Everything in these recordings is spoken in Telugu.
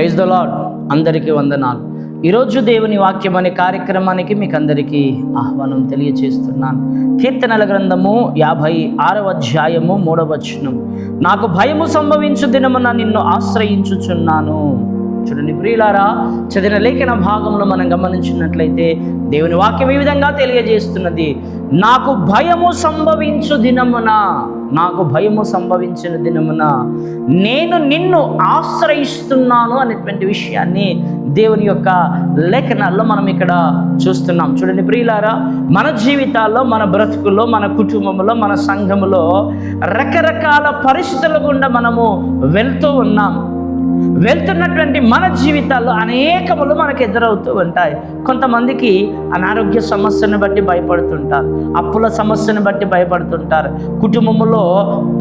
ప్రైజ్ ద లాడ్ అందరికీ వందనాలు. ఈరోజు దేవుని వాక్యం అనే కార్యక్రమానికి మీకు అందరికీ ఆహ్వానం తెలియచేస్తున్నాను. కీర్తనల గ్రంథము యాభై ఆరవ అధ్యాయము మూడవ వచనం. నాకు భయము సంభవించు దినమున నిన్ను ఆశ్రయించుచున్నాను. చూడండి ప్రియులారా చదివిన లేఖన భాగంలో మనం గమనించినట్లయితే దేవుని వాక్యం ఈ విధంగా తెలియజేస్తున్నది. నాకు భయము సంభవించు దినమున నాకు భయము సంభవించిన దినమున నేను నిన్ను ఆశ్రయిస్తున్నాను అనేటువంటి విషయాన్ని దేవుని యొక్క లేఖనాల్లో మనం ఇక్కడ చూస్తున్నాం. చూడండి ప్రియులారా మన జీవితాల్లో మన బ్రతుకుల్లో మన కుటుంబంలో మన సంఘములో రకరకాల పరిస్థితుల గుండా మనము వెళ్తూ ఉన్నాం. వెళ్తున్నటువంటి మన జీవితాల్లో అనేకములు మనకు ఎదురవుతూ ఉంటాయి. కొంతమందికి అనారోగ్య సమస్యను బట్టి భయపడుతుంటారు అప్పుల సమస్యను బట్టి భయపడుతుంటారు. కుటుంబంలో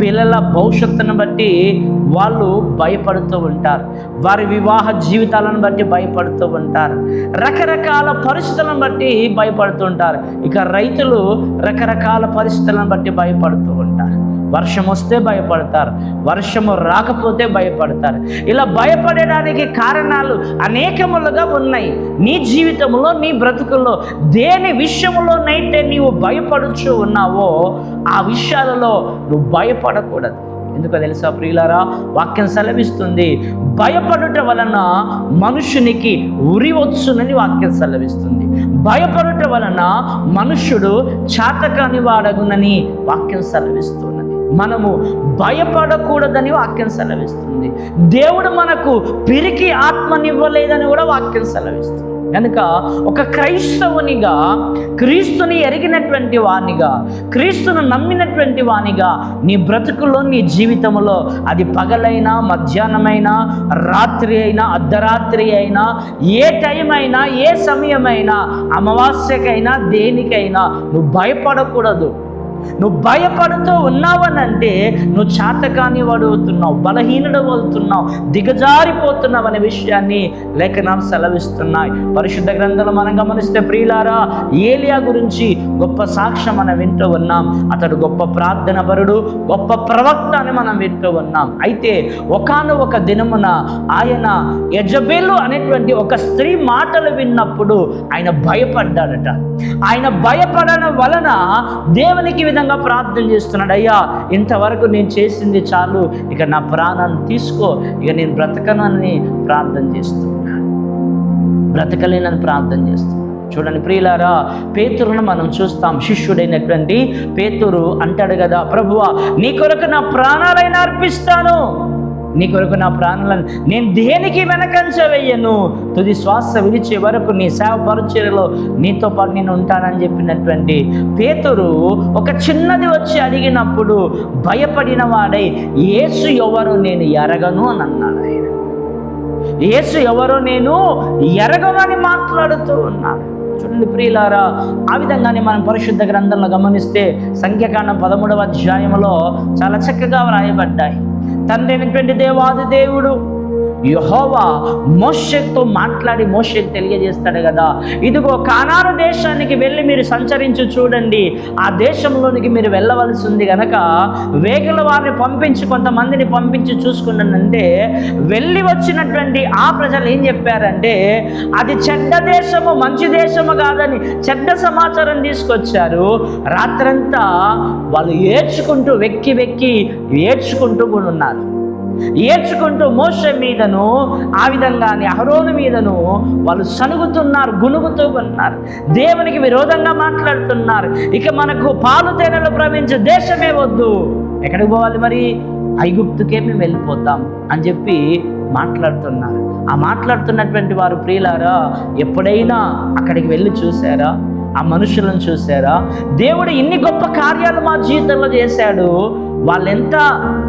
పిల్లల భవిష్యత్తును బట్టి వాళ్ళు భయపడుతూ ఉంటారు. వారి వివాహ జీవితాలను బట్టి భయపడుతూ ఉంటారు. రకరకాల పరిస్థితులను బట్టి భయపడుతుంటారు ఇక రైతులు రకరకాల పరిస్థితులను బట్టి భయపడుతూ ఉంటారు. వర్షం వస్తే భయపడతారు. వర్షము రాకపోతే భయపడతారు. ఇలా భయపడడానికి కారణాలు అనేకములుగా ఉన్నాయి. నీ జీవితంలో నీ బ్రతుకుల్లో దేని విషయంలోనైతే నీవు భయపడుచు ఉన్నావో ఆ విషయాలలో నువ్వు భయపడకూడదు. ఎందుకో తెలుసా ప్రియులారా? వాక్యం సెలవిస్తుంది. భయపడుట వలన మనుషునికి ఉరి వచ్చునని వాక్యం సెలవిస్తుంది. భయపడుట వలన మనుష్యుడు చాతకాని వాడగునని వాక్యం సెలవిస్తుంది మనము భయపడకూడదని వాక్యం సెలవిస్తుంది. దేవుడు మనకు పిరికి ఆత్మనివ్వలేదని కూడా వాక్యం సెలవిస్తుంది. కనుక ఒక క్రైస్తవునిగా క్రీస్తుని ఎరిగినటువంటి వానిగా క్రీస్తును నమ్మినటువంటి వానిగా నీ బ్రతుకులో నీ జీవితంలో అది పగలైనా మధ్యాహ్నమైనా రాత్రి అయినా అర్ధరాత్రి అయినా ఏ టైం అయినా ఏ సమయమైనా అమావాస్యకైనా దేనికైనా నువ్వు భయపడకూడదు. నువ్వు భయపడుతూ ఉన్నావనంటే నువ్వు చేతకాని వాడు అవుతున్నావు బలహీనుడు అవుతున్నావు దిగజారిపోతున్నావు అనే విషయాన్ని లేఖనాలు సెలవిస్తున్నాయి. పరిశుద్ధ గ్రంథాలు మనం గమనిస్తే ప్రియులారా ఏలియా గురించి గొప్ప సాక్ష్యం మనం వింటూ ఉన్నాం. అతడు గొప్ప ప్రార్థన పరుడు గొప్ప ప్రవక్త అని మనం వింటూ ఉన్నాం. అయితే ఒకాను ఒక దినమున ఆయన యజబేలు అనేటువంటి ఒక స్త్రీ మాటలు విన్నప్పుడు ఆయన భయపడ్డాడట. ఆయన భయపడడం వలన దేవునికి విధంగా ప్రార్థన చేస్తున్నాడు అయ్యా ఇంతవరకు నేను చేసింది చాలు. ఇక నా ప్రాణాన్ని తీసుకో. ఇక నేను బ్రతకనని ప్రార్థన చేస్తున్నాను బ్రతకలేనని ప్రార్థన చేస్తున్నాను చూడండి ప్రియులారా పేతురును మనం చూస్తాం శిష్యుడైనటువంటి పేతురు అంటాడు కదా ప్రభువా నీ కొరకు నా ప్రాణాలైనా అర్పిస్తాను. నీ కొరకు నా ప్రాణాలను నేను దేనికి వెనకంచ వెయ్యను? తుది శ్వాస విడిచే వరకు నీ సేవ పరిచర్యలో నీతో పాటు నేను ఉంటానని చెప్పినటువంటి పేతురు ఒక చిన్నది వచ్చి అడిగినప్పుడు భయపడిన వాడై యేసు ఎవరు నేను ఎరగను? అని అన్నాడు ఆయన. యేసు ఎవరో నేను ఎరగమని మాట్లాడుతూ ఉన్నాడు. చూడండి ప్రియులారా ఆ విధంగానే మనం పరిశుద్ధ గ్రంథంలో గమనిస్తే సంఖ్యాకాండం పదమూడవ అధ్యాయంలో చాలా చక్కగా వ్రాయబడ్డాయి. తండ్రి అయినటువంటి దేవాది దేవుడు యహోవా మోషక్తో మాట్లాడి మోషకు తెలియజేస్తాడు కదా. ఇదిగో కానారు దేశానికి వెళ్ళి మీరు సంచరించి చూడండి. ఆ దేశంలోనికి మీరు వెళ్ళవలసి ఉంది కనుక వేగుల వారిని పంపించి కొంతమందిని పంపించి చూసుకున్నానంటే వెళ్ళి వచ్చినటువంటి ఆ ప్రజలు ఏం చెప్పారంటే అది చెడ్డ దేశము మంచి దేశము కాదని చెడ్డ సమాచారం తీసుకొచ్చారు. రాత్రంతా వాళ్ళు ఏడ్చుకుంటూ వెక్కి వెక్కి ఏడ్చుకుంటూ కూడా ఉన్నారు ఏడ్చుకుంటూ మోస మీదను ఆ విధంగానే అహరోను మీదను వాళ్ళు సనుగుతున్నారు గునుగుతూ ఉన్నారు. దేవునికి విరోధంగా మాట్లాడుతున్నారు. ఇక మనకు పాలు తేనెలు ప్రవహించే దేశమే వద్దు. ఎక్కడికి పోవాలి మరి? ఐగుప్తుకే మేము వెళ్ళిపోతాం అని చెప్పి మాట్లాడుతున్నారు. ఆ మాట్లాడుతున్నటువంటి వారు ప్రియులారా ఎప్పుడైనా అక్కడికి వెళ్ళి చూసారా ఆ మనుషులను చూసారా దేవుడు ఇన్ని గొప్ప కార్యాలు మా జీవితంలో చేశాడు. వాళ్ళెంత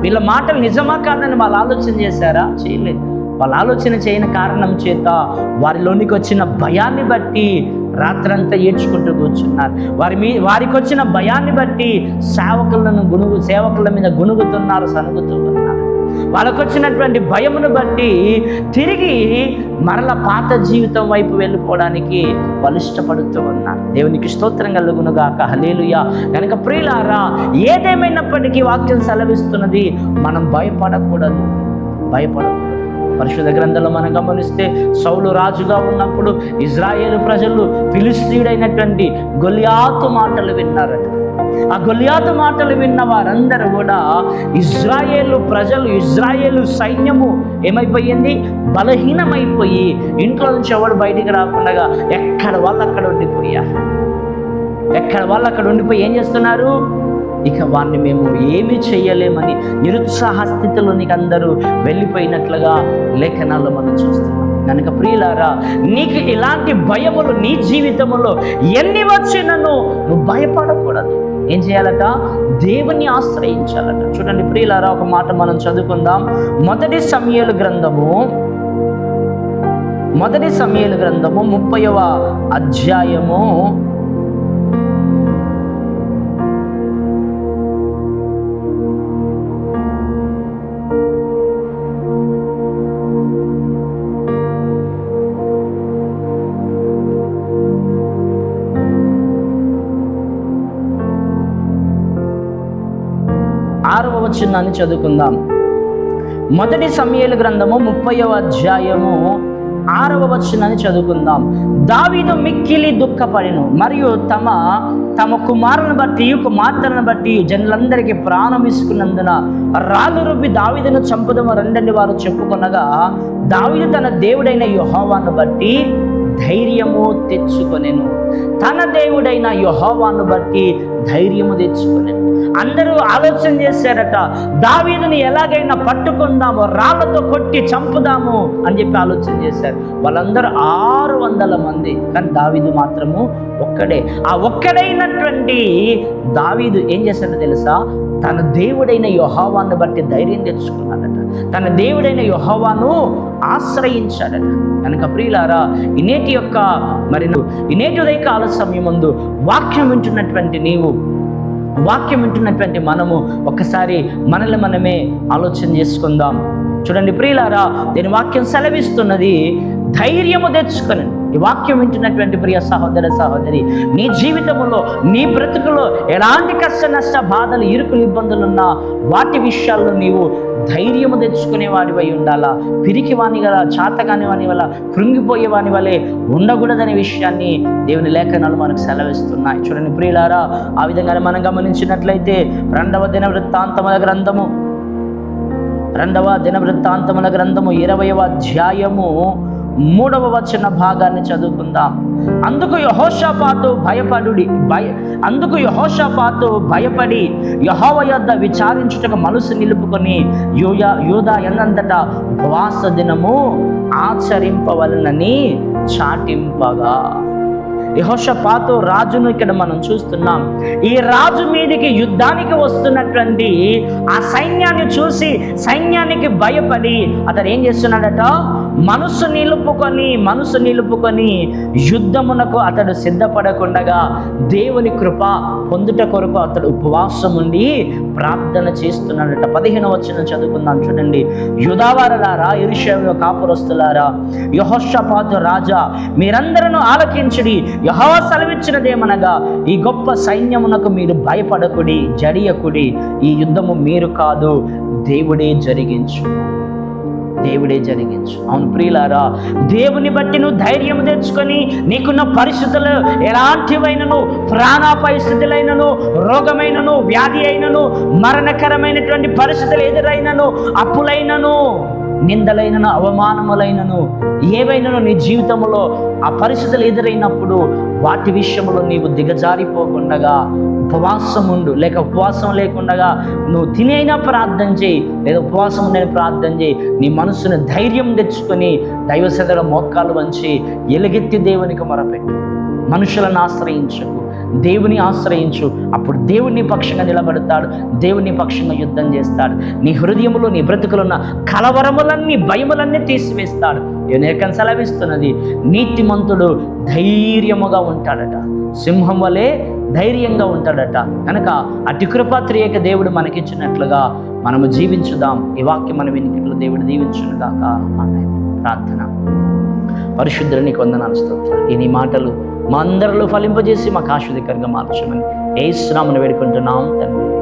వీళ్ళ మాటలు నిజమా కాదని వాళ్ళు ఆలోచన చేశారా? చేయలేదు. వాళ్ళు ఆలోచన చేయని కారణం చేత వారిలోనికి వచ్చిన భయాన్ని బట్టి రాత్రంతా ఏడ్చుకుంటూ కూర్చున్నారు. వారి మీ వారికి వచ్చిన భయాన్ని బట్టి సేవకులను గునుగు సేవకుల మీద గునుగుతున్నారు సనుగుతూ ఉన్నారు. వాళ్ళకు వచ్చినటువంటి భయమును బట్టి తిరిగి మరల పాత జీవితం వైపు వెళ్ళిపోవడానికి వాళ్ళు ఇష్టపడుతూ ఉన్నారు. దేవునికి స్తోత్రం కలుగునుగాక హలేలుయా కనుక ప్రియులారా ఏదేమైనప్పటికీ వాక్యం సెలవిస్తున్నది మనం భయపడకూడదు. భయపడకూడదు. పరిశుద్ధ గ్రంథంలో మనం గమనిస్తే సౌలు రాజుగా ఉన్నప్పుడు ఇజ్రాయేల్ ప్రజలు ఫిలిస్తీయుడైనటువంటి గొలియాతు మాటలు విన్నారట. ఆ గొలియాతు మాటలు విన్న వారందరూ కూడా ఇజ్రాయేలు ప్రజలు ఇజ్రాయేలు సైన్యము ఏమైపోయింది? బలహీనమైపోయి ఇంట్లో నుంచి ఎవడు బయటికి రాకుండా ఎక్కడ వాళ్ళు అక్కడ ఉండిపోయారు? ఎక్కడ వాళ్ళు అక్కడ ఉండిపోయి ఏం చేస్తున్నారు? ఇక వారిని మేము ఏమీ చేయలేమని నిరుత్సాహ స్థితిలోనికి అందరూ వెళ్ళిపోయినట్లుగా లేఖనాల్లో మనం చూస్తున్నాం. కనుక ప్రియులారా నీకు ఇలాంటి భయములు నీ జీవితంలో ఎన్ని వచ్చినను నువ్వు భయపడకూడదు. ఏం చేయాలట? దేవుని ఆశ్రయించాలట. చూడండి ప్రియులారా ఒక మాట మనం చదువుకుందాం. మొదటి సమయలు గ్రంథము మొదటి సమయలు గ్రంథము ముప్పైవ అధ్యాయము. వచనాన్ని చదువుకుందాం. మొదటి సమయలు గ్రంథము ముప్పైవ అధ్యాయము ఆరవ వచనాన్ని చదువుకుందాం. దావీదు మిక్కిలి దుఃఖపడిను మరియు తమ తమ కుమారుని బట్టి కుమార్తెలను బట్టి జనులందరికీ ప్రాణం ఇసుకున్నందున రాళ్ళు రుబ్బి దావీదును చంపుదము రెండని వారు చెప్పుకొనగా దావీదు తన దేవుడైన యుహోవాను బట్టి ధైర్యము తెచ్చుకొనెను. తన దేవుడైన యెహోవాను బట్టి ధైర్యము తెచ్చుకొనెను. అందరూ ఆలోచన చేశారట దావీదుని ఎలాగైనా పట్టుకుందాము రాళ్ళతో కొట్టి చంపుదాము అని చెప్పి ఆలోచన చేశారు. వాళ్ళందరూ ఆరు వందల మంది కానీ దావీదు మాత్రము ఒక్కడే. ఆ ఒక్కడైనటువంటి దావీదు ఏం చేశాడో తెలుసా? తన దేవుడైన యెహోవాను బట్టి ధైర్యం తెచ్చుకున్నాడట. తన దేవుడైన యెహోవాను ఆశ్రయించాడట. కనుక ప్రియులారా ఇనేటి యొక్క మరి నువ్వు ఇనేటి ఉదయకాల సమయం ముందు వాక్యం వింటున్నటువంటి నీవు వాక్యం వింటున్నటువంటి మనము ఒక్కసారి మనల్ని మనమే ఆలోచన చేసుకుందాం. చూడండి ప్రియులారా దీని వాక్యం సెలవిస్తున్నది ధైర్యము తెచ్చుకొని ఈ వాక్యం వింటున్నటువంటి ప్రియ సహోదర సహోదరి నీ జీవితంలో నీ బ్రతుకులో ఎలాంటి కష్ట నష్ట బాధలు ఇరుకులు ఇబ్బందులు ఉన్నా వాటి విషయాల్లో నీవు ధైర్యము తెచ్చుకునే వాడివై ఉండాలా? పిరికి వాని గల చాతగాని వాని వల్ల కృంగిపోయే వాని వలె ఉండకూడదనే విషయాన్ని దేవుని లేఖనాలు మనకు సెలవిస్తున్నాయి. చూడండి ప్రియులారా ఆ విధంగానే మనం గమనించినట్లయితే రెండవ దిన వృత్తాంతముల గ్రంథము రెండవ దిన వృత్తాంతముల గ్రంథము ఇరవయవ అధ్యాయము మూడవ వచన భాగాన్ని చదువుకుందాం. అందుకు యహోషపాతు భయపడుడి భయ అందుకు యహోషపాతు భయపడి యహోవ యొద్ద విచారించుటకు మనసు నిలుపుకొని యూయా యూదా ఎన్నంతట ఉపవాస దినము ఆచరింపవలనని చాటింపగా. యహోషపాతు రాజును ఇక్కడ మనం చూస్తున్నాం. ఈ రాజు మీదకి యుద్ధానికి వస్తున్నటువంటి ఆ సైన్యాన్ని చూసి సైన్యానికి భయపడి అతను ఏం చేస్తున్నాడట? మనసు నిలుపుకొని మనసు నిలుపుకొని యుద్ధమునకు అతడు సిద్ధపడకుండగా దేవుని కృప పొందుట కొరకు అతడు ఉపవాసం ఉండి ప్రార్థన చేస్తున్నాడట. పదిహేను వచ్చిన చదువుకుందాం చూడండి. యుధావారలారా ఇరుషంలో కాపురస్తులారా యహోషపాతు రాజా మీరందరూ ఆలకించుడి. యహోవ సెలవిచ్చినదేమనగా ఈ గొప్ప సైన్యమునకు మీరు భయపడకుడి జడియకుడి. ఈ యుద్ధము మీరు కాదు దేవుడే జరిగించు. దేవుడే జరిగించు. అవును ప్రియులారా దేవుని బట్టి నువ్వు ధైర్యం తెచ్చుకొని నీకున్న పరిస్థితులు ఎలాంటివైనను ప్రాణాపాయ స్థితులైనను రోగమైనను వ్యాధి అయినను మరణకరమైనటువంటి పరిస్థితులు ఎదురైనను అప్పులైనను నిందలైనను అవమానములైనను ఏవైనను నీ జీవితంలో ఆ పరిస్థితులు ఎదురైనప్పుడు వాటి విషయంలో నీవు దిగజారిపోకుండగా ఉపవాసం ఉండు లేక ఉపవాసం లేకుండా నువ్వు తినైనా ప్రార్థన చేయి లేదా ఉపవాసం నేను ప్రార్థన చేయి. నీ మనసును ధైర్యం తెచ్చుకొని దైవసదల మోకాలు వంచి ఎలుగెత్తి దేవునికి మొరపెట్టు. మనుషులను ఆశ్రయించకు. దేవుని ఆశ్రయించు. అప్పుడు దేవుని పక్షంగా నిలబడతాడు. దేవుని పక్షంగా యుద్ధం చేస్తాడు. నీ హృదయములో నీ బ్రతుకులున్న కలవరములన్నీ భయములన్నీ తీసివేస్తాడు. ఏకం సెలవిస్తున్నది. నీతిమంతుడు ధైర్యముగా ఉంటాడట. సింహం వలె ధైర్యంగా ఉంటాడట. కనుక అతి కృపాత్రియక దేవుడు మనకిచ్చినట్లుగా మనము జీవించుదాం. ఈ వాక్యం మనం వెనుకట్లో దేవుడు దీవించునుగాక. ఆమె ప్రార్థన. పరిశుద్ధుని కొందనాలు స్తోత్రాలు. ఈ మాటలు మా అందరిలో ఫలింపజేసి మాకు ఆశ్వదికరంగా మార్చమని ఏ శ్రామను వేడుకుంటున్నాం తండ్రి.